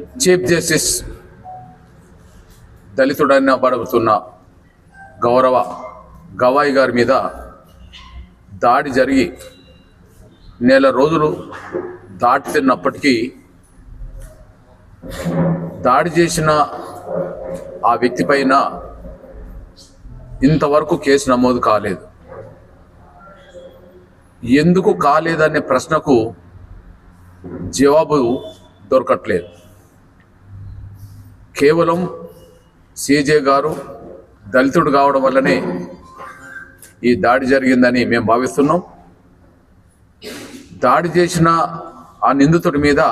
Chief justice దళితుడైన పడుతున్న గౌరవ గవాయి గారి మీద దాడి జరిగి నెల రోజులు దాటుతున్నప్పటికీ దాడి చేసిన ఆ వ్యక్తి పైన ఇంతవరకు కేసు నమోదు కాలేదు. ఎందుకు కాలేదనే ప్రశ్నకు జవాబు దొరకట్లేదు. కేవలం సీజే గారు దళితుడు కావడం వల్లనే ఈ దాడి జరిగిందని మేము భావిస్తున్నాం. దాడి చేసిన ఆ నిందితుడి మీద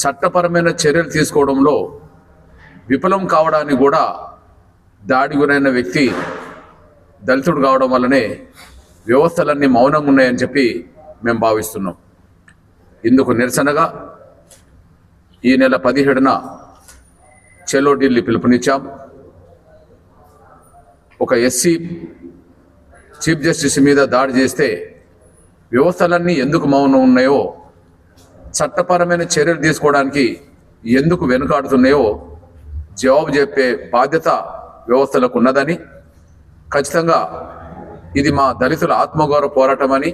చట్టపరమైన చర్యలు తీసుకోవడంలో విఫలం కావడానికి కూడా దాడి గురైన వ్యక్తి దళితుడు కావడం వల్లనే వ్యవస్థలన్నీ మౌనంగా ఉన్నాయని చెప్పి మేము భావిస్తున్నాం. ఇందుకు నిరసనగా ఈ నెల పదిహేడున చెలో ఢిల్లీ పిలుపునిచ్చాం. ఒక ఎస్సీ చీఫ్ జస్టిస్ మీద దాడి చేస్తే వ్యవస్థలన్నీ ఎందుకు మౌనం ఉన్నాయో చట్టపరమైన చర్యలు తీసుకోవడానికి ఎందుకు వెనుకాడుతున్నాయో జవాబు చెప్పే బాధ్యత వ్యవస్థలకు ఉన్నదని ఖచ్చితంగా ఇది మా దళితుల ఆత్మగౌరవ పోరాటం అని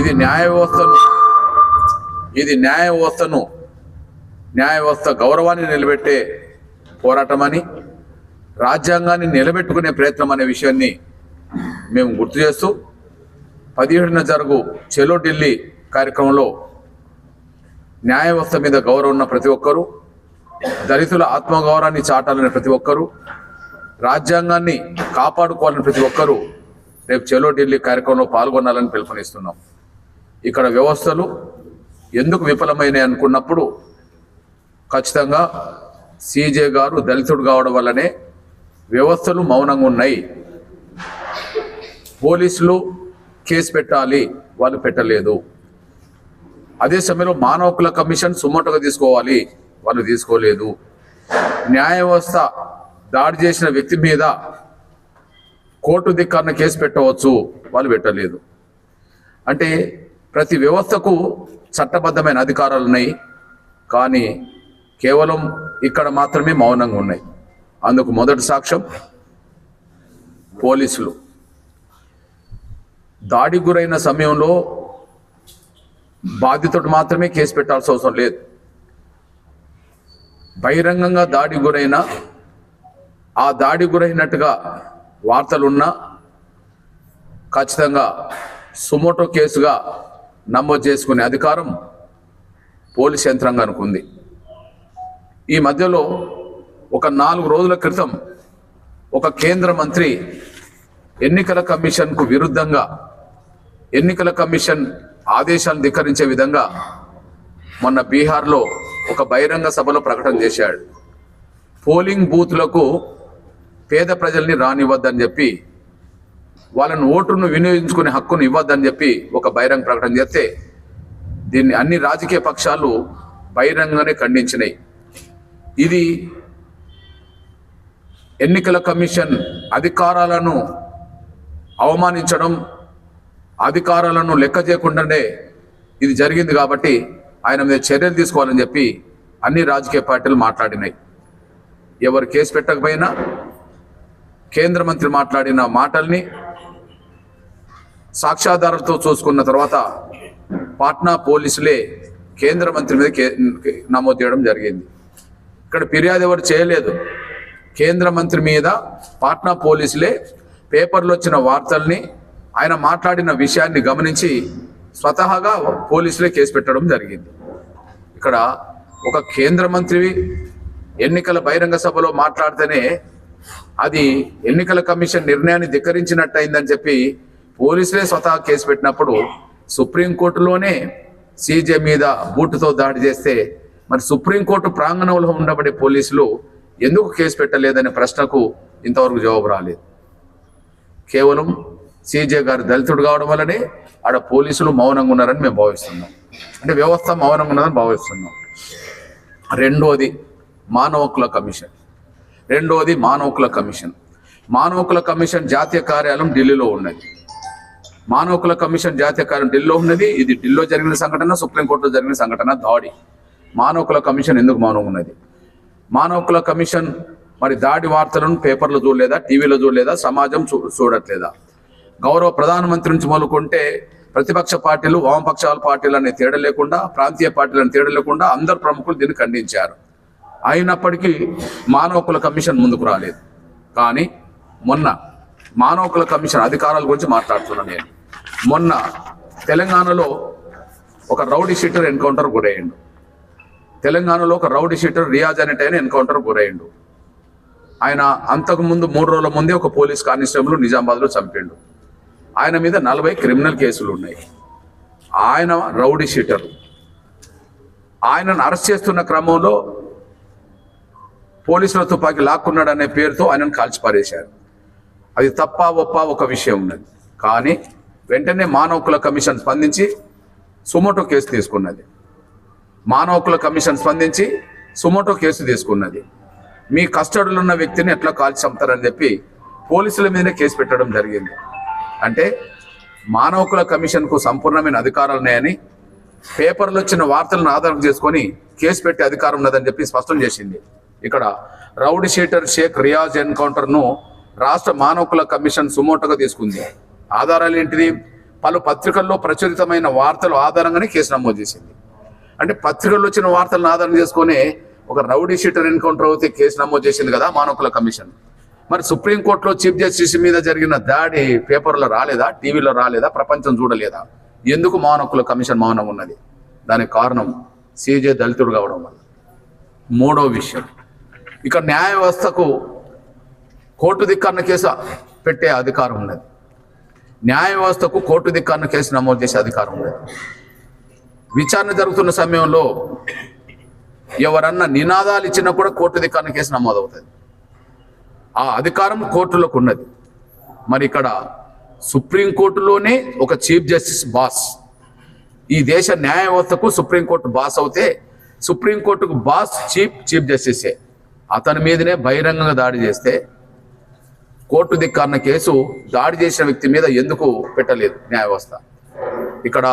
ఇది న్యాయ వ్యవస్థను ఇది న్యాయ వ్యవస్థను న్యాయ వ్యవస్థ గౌరవాన్ని నిలబెట్టే పోరాటమని రాజ్యాంగాన్ని నిలబెట్టుకునే ప్రయత్నం అనే విషయాన్ని మేము గుర్తు చేస్తూ పదిహేడున జరుగు చెలో ఢిల్లీ కార్యక్రమంలో న్యాయ వ్యవస్థ మీద గౌరవం ఉన్న ప్రతి ఒక్కరూ దళితుల ఆత్మగౌరవాన్ని చాటాలని ప్రతి ఒక్కరూ రాజ్యాంగాన్ని కాపాడుకోవాలని ప్రతి ఒక్కరూ రేపు చెలో ఢిల్లీ కార్యక్రమంలో పాల్గొనాలని పిలుపునిస్తున్నాం. ఇక్కడ వ్యవస్థలు ఎందుకు విఫలమైనాయి అనుకున్నప్పుడు ఖచ్చితంగా సీజే గారు దళితుడు కావడం వల్లనే వ్యవస్థలు మౌనంగా ఉన్నాయి. పోలీసులు కేసు పెట్టాలి వాళ్ళు పెట్టలేదు. అదే సమయంలో మానవ హక్కుల కమిషన్ సుమోటోగా తీసుకోవాలి వాళ్ళు తీసుకోలేదు. న్యాయ వ్యవస్థ దాడి చేసిన వ్యక్తి మీద కోర్టు దిక్కన్న కేసు పెట్టవచ్చు వాళ్ళు పెట్టలేదు. అంటే ప్రతి వ్యవస్థకు చట్టబద్ధమైన అధికారాలు ఉన్నాయి. కానీ కేవలం ఇక్కడ మాత్రమే మౌనంగా ఉన్నాయి. అందుకు మొదటి సాక్ష్యం పోలీసులు. దాడి గురైన సమయంలో బాధితుడు మాత్రమే కేసు పెట్టాల్సిన అవసరం లేదు. బహిరంగంగా దాడి గురైన ఆ దాడి గురైనట్టుగా వార్తలున్నా ఖచ్చితంగా సుమోటో కేసుగా నమోదు చేసుకునే అధికారం పోలీస్ యంత్రాంగానికి ఉంది. ఈ మధ్యలో ఒక నాలుగు రోజుల క్రితం ఒక కేంద్ర మంత్రి ఎన్నికల కమిషన్కు విరుద్ధంగా ఎన్నికల కమిషన్ ఆదేశాలు ధిక్కరించే విధంగా మొన్న బీహార్లో ఒక బహిరంగ సభలో ప్రకటన చేశాడు. పోలింగ్ బూత్లకు పేద ప్రజల్ని రానివ్వద్దని చెప్పి వాళ్ళని ఓటును వినియోగించుకునే హక్కును ఇవ్వద్దని చెప్పి ఒక బహిరంగ ప్రకటన చేస్తే దీన్ని అన్ని రాజకీయ పక్షాలు బహిరంగంగానే ఖండించినాయి. ఇది ఎన్నికల కమిషన్ అధికారాలను అవమానించడం అధికారాలను లెక్క చేయకుండానే ఇది జరిగింది కాబట్టి ఆయన మీద చర్యలు తీసుకోవాలని చెప్పి అన్ని రాజకీయ పార్టీలు మాట్లాడినాయి. ఎవరు కేసు పెట్టకపోయినా కేంద్ర మంత్రి మాట్లాడిన మాటల్ని సాక్ష్యాధారంతో చూసుకున్న తర్వాత పాట్నా పోలీసులే కేంద్ర మంత్రి మీద కే నమోదు చేయడం జరిగింది. ఇక్కడ ఫిర్యాదు ఎవరు చేయలేదు. కేంద్ర మంత్రి మీద పాట్నా పోలీసులే పేపర్లో వచ్చిన వార్తల్ని ఆయన మాట్లాడిన విషయాన్ని గమనించి స్వతహాగా పోలీసులే కేసు పెట్టడం జరిగింది. ఇక్కడ ఒక కేంద్ర మంత్రి ఎన్నికల బహిరంగ సభలో మాట్లాడితేనే అది ఎన్నికల కమిషన్ నిర్ణయాన్ని ధిక్కరించినట్టు అయిందని చెప్పి పోలీసులే స్వతహా కేసు పెట్టినప్పుడు సుప్రీంకోర్టులోనే సీజే మీద బూటుతో దాడి చేస్తే మరి సుప్రీంకోర్టు ప్రాంగణంలో ఉండబడే పోలీసులు ఎందుకు కేసు పెట్టలేదనే ప్రశ్నకు ఇంతవరకు జవాబు రాలేదు. కేవలం సీజే గారు దళితుడు కావడం వల్లనే ఆడ పోలీసులు మౌనంగా ఉన్నారని మేము భావిస్తున్నాం. అంటే వ్యవస్థ మౌనంగా ఉన్నదని భావిస్తున్నాం. రెండోది మానవ హక్కుల కమిషన్. రెండోది మానవ హక్కుల కమిషన్. మానవ హక్కుల కమిషన్ జాతీయ కార్యాలయం ఢిల్లీలో ఉన్నది. మానవ హక్కుల కమిషన్ జాతీయ కార్యం ఢిల్లీలో ఉన్నది. ఇది ఢిల్లీలో జరిగిన సంఘటన సుప్రీంకోర్టులో జరిగిన సంఘటన దాడి. మానవకుల కమిషన్ ఎందుకు మౌనం ఉన్నది మానవకుల కమిషన్ మరి దాడి వార్తలను పేపర్లో చూడలేదా? టీవీలో చూడలేదా? సమాజం చూ చూడట్లేదా? గౌరవ ప్రధానమంత్రి నుంచి మొదలుకుంటే ప్రతిపక్ష పార్టీలు వామపక్షాల పార్టీలు అనే తేడా లేకుండా ప్రాంతీయ పార్టీలను తేడా లేకుండా అందరు ప్రముఖులు దీన్ని ఖండించారు. అయినప్పటికీ మానవకుల కమిషన్ ముందుకు రాలేదు. కానీ మొన్న మానవకుల కమిషన్ అధికారాల గురించి మాట్లాడుతున్నా నేను. మొన్న తెలంగాణలో ఒక రౌడీ షీటర్ ఎన్కౌంటర్ గురయ్యిండు. తెలంగాణలో ఒక రౌడీ షీటర్ రియాజ్ అనేట ఆయన ఎన్కౌంటర్ గురయ్యిండు. ఆయన అంతకు ముందు మూడు రోజుల ముందే ఒక పోలీస్ కానిస్టేబుల్ నిజామాబాద్లో చంపిండు. ఆయన మీద నలభై క్రిమినల్ కేసులు ఉన్నాయి ఆయన రౌడీ షీటర్. ఆయనను అరెస్ట్ చేస్తున్న క్రమంలో పోలీసుల తుపాకీ లాక్కున్నాడు అనే పేరుతో ఆయనను కాల్చి పారేశారు అది తప్ప ఒప్ప ఒక విషయం ఉన్నది. కానీ వెంటనే మానవ హక్కుల కమిషన్ స్పందించి సుమోటో కేసు తీసుకున్నది. మానవ హక్కుల కమిషన్ స్పందించి సుమోటో కేసు తీసుకున్నది. మీ కస్టడీలో ఉన్న వ్యక్తిని ఎట్లా కాల్చి చంపుతారని చెప్పి పోలీసుల మీదనే కేసు పెట్టడం జరిగింది. అంటే మానవ హక్కుల కమిషన్కు సంపూర్ణమైన అధికారాలు ఉన్నాయని పేపర్లో వచ్చిన వార్తలను ఆధారం చేసుకొని కేసు పెట్టే అధికారం ఉన్నదని చెప్పి స్పష్టం చేసింది. ఇక్కడ రౌడీ షీటర్ షేక్ రియాజ్ ఎన్కౌంటర్ను రాష్ట్ర మానవ హక్కుల కమిషన్ సుమోటోగా తీసుకుంది. ఆధారాలు ఏంటిది? పలు పత్రికల్లో ప్రచురితమైన వార్తలు ఆధారంగానే కేసు నమోదు చేసింది. అంటే పత్రికల్లో వచ్చిన వార్తలను ఆధారం చేసుకొని ఒక రౌడీ షీటర్ ఎన్కౌంటర్ అయితే కేసు నమోదు చేసింది కదా మానవకుల కమిషన్. మరి సుప్రీంకోర్టులో చీఫ్ జస్టిస్ మీద జరిగిన దాడి పేపర్లో రాలేదా? టీవీలో రాలేదా? ప్రపంచం చూడలేదా? ఎందుకు మానవకుల కమిషన్ మౌనం ఉన్నది? దానికి కారణం సీజే దళితుడు కావడం వల్ల. మూడో విషయం. ఇక న్యాయ వ్యవస్థకు కోర్టు ధిక్కరణ కేసు పెట్టే అధికారం ఉన్నది. న్యాయ వ్యవస్థకు కోర్టు ధిక్కరణ కేసు నమోదు చేసే అధికారం ఉన్నది. విచారణ జరుగుతున్న సమయంలో ఎవరన్నా నినాదాలు ఇచ్చినా కూడా కోర్టు ధిక్కరణ కేసు నమోదవుతుంది. ఆ అధికారం కోర్టులకు ఉన్నది. మరి ఇక్కడ సుప్రీంకోర్టులోనే ఒక చీఫ్ జస్టిస్ బాస్ ఈ దేశ న్యాయ వ్యవస్థకు సుప్రీంకోర్టు బాస్ అవుతే సుప్రీంకోర్టుకు బాస్ చీఫ్ చీఫ్ జస్టిసే. అతని మీదనే బహిరంగంగా దాడి చేస్తే కోర్టు ధిక్కరణ కేసు దాడి చేసిన వ్యక్తి మీద ఎందుకు పెట్టలేదు న్యాయ వ్యవస్థ ఇక్కడ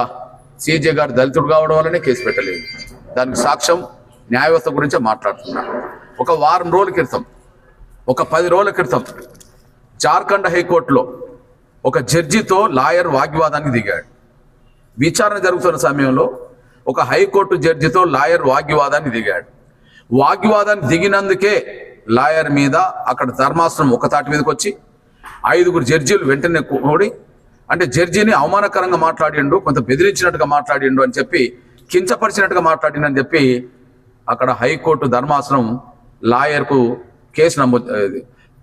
సీజే గారు దళితుడు కావడం వల్లనే కేసు పెట్టలేదు. దానికి సాక్ష్యం న్యాయ వ్యవస్థ గురించే మాట్లాడుతున్నా. ఒక వారం రోజుల క్రితం ఒక పది రోజుల క్రితం జార్ఖండ్ హైకోర్టులో ఒక జడ్జితో లాయర్ వాగ్వాదానికి దిగాడు. విచారణ జరుగుతున్న సమయంలో ఒక హైకోర్టు జడ్జితో లాయర్ వాగ్వివాదాన్ని దిగాడు. వాగ్వివాదాన్ని దిగినందుకే లాయర్ మీద అక్కడ ధర్మాసనం ఒక తాటి మీదకి వచ్చి ఐదుగురు జడ్జీలు వెంటనే కూడి అంటే జడ్జిని అవమానకరంగా మాట్లాడిండు కొంత బెదిరించినట్టుగా మాట్లాడిండు అని చెప్పి కించపరిచినట్టుగా మాట్లాడిండు అని చెప్పి అక్కడ హైకోర్టు ధర్మాసనం లాయర్కు కేసు నమోదు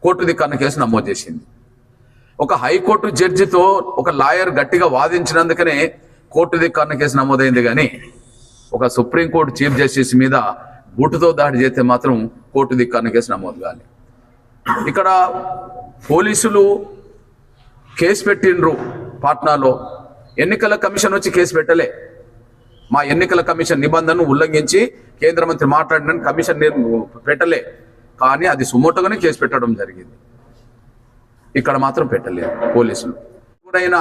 కోర్టు దిక్కన్న కేసు నమోదు చేసింది. ఒక హైకోర్టు జడ్జితో ఒక లాయర్ గట్టిగా వాదించినందుకనే కోర్టు దిక్కన్న కేసు నమోదైంది కానీ ఒక సుప్రీంకోర్టు చీఫ్ జస్టిస్ మీద బూటుతో దాడి చేస్తే మాత్రం కోర్టు దిక్కన్న కేసు నమోదు కాలి. ఇక్కడ పోలీసులు కేసు పెట్టిండ్రు పాట్నాలో. ఎన్నికల కమిషన్ వచ్చి కేసు పెట్టలే. మా ఎన్నికల కమిషన్ నిబంధనను ఉల్లంఘించి కేంద్ర మంత్రి మాట్లాడిన కమిషన్ పెట్టలే. కానీ అది సుమోటోగానే కేసు పెట్టడం జరిగింది. ఇక్కడ మాత్రం పెట్టలేదు పోలీసులు. ఎవరైనా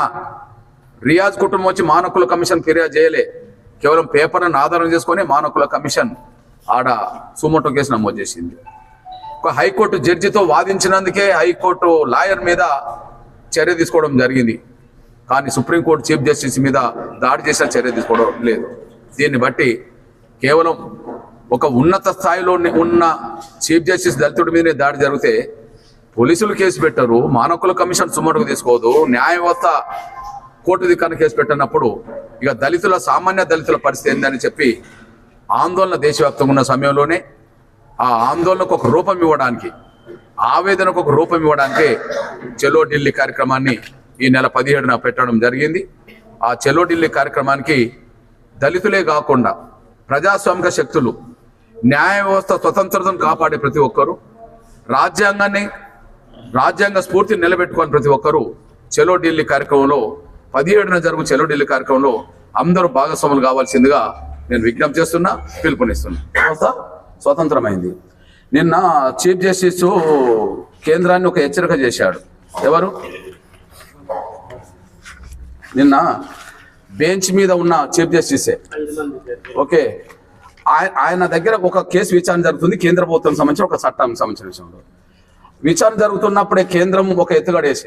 రియాజ్ కుటుంబం వచ్చి మానకుల కమిషన్ ఫిర్యాదు చేయలే. కేవలం పేపర్ను ఆధారం చేసుకొని మానకుల కమిషన్ ఆడ సుమోటో కేసు నమోదు చేసింది. ఒక హైకోర్టు జడ్జితో వాదించినందుకే హైకోర్టు లాయర్ మీద చర్య తీసుకోవడం జరిగింది. కానీ సుప్రీంకోర్టు చీఫ్ జస్టిస్ మీద దాడి చేసిన చర్య తీసుకోవడం లేదు. దీన్ని బట్టి కేవలం ఒక ఉన్నత స్థాయిలో ఉన్న చీఫ్ జస్టిస్ దళితుడి మీదనే దాడి జరిగితే పోలీసులు కేసు పెట్టరు మానకుల కమిషన్ సుమటుకు తీసుకోదు న్యాయ వ్యవస్థ కోర్టు దిక్కన కేసు పెట్టినప్పుడు ఇక దళితుల సామాన్య దళితుల పరిస్థితి ఏందని చెప్పి ఆందోళన దేశవ్యాప్తంగా ఉన్న సమయంలోనే ఆ ఆందోళనకు ఒక రూపం ఇవ్వడానికి ఆవేదనకు ఒక రూపం ఇవ్వడానికి చెలో ఢిల్లీ కార్యక్రమాన్ని ఈ నెల పదిహేడున పెట్టడం జరిగింది. ఆ చెలో ఢిల్లీ కార్యక్రమానికి దళితులే కాకుండా ప్రజాస్వామిక శక్తులు న్యాయ వ్యవస్థ స్వతంత్రతను కాపాడే ప్రతి ఒక్కరూ రాజ్యాంగాన్ని రాజ్యాంగ స్ఫూర్తిని నిలబెట్టుకొని ప్రతి ఒక్కరూ చెలో ఢిల్లీ కార్యక్రమంలో పదిహేడున జరుగు చెలో ఢిల్లీ కార్యక్రమంలో అందరూ భాగస్వాములు కావాల్సిందిగా నేను విజ్ఞప్తి చేస్తున్నా పిలుపునిస్తున్నా. వ్యవస్థ స్వతంత్రమైంది. నిన్న చీఫ్ జస్టిస్ కేంద్రాన్ని ఒక హెచ్చరిక చేశాడు. ఎవరు? నిన్న బెంచ్ మీద ఉన్న చీఫ్ జస్టిసే. ఓకే. ఆయ- ఆయన దగ్గర ఒక కేసు విచారణ జరుగుతుంది కేంద్ర ప్రభుత్వం సంబంధించి ఒక చట్టానికి సంబంధించిన విషయంలో. విచారణ జరుగుతున్నప్పుడే కేంద్రం ఒక ఎత్తుగడేసి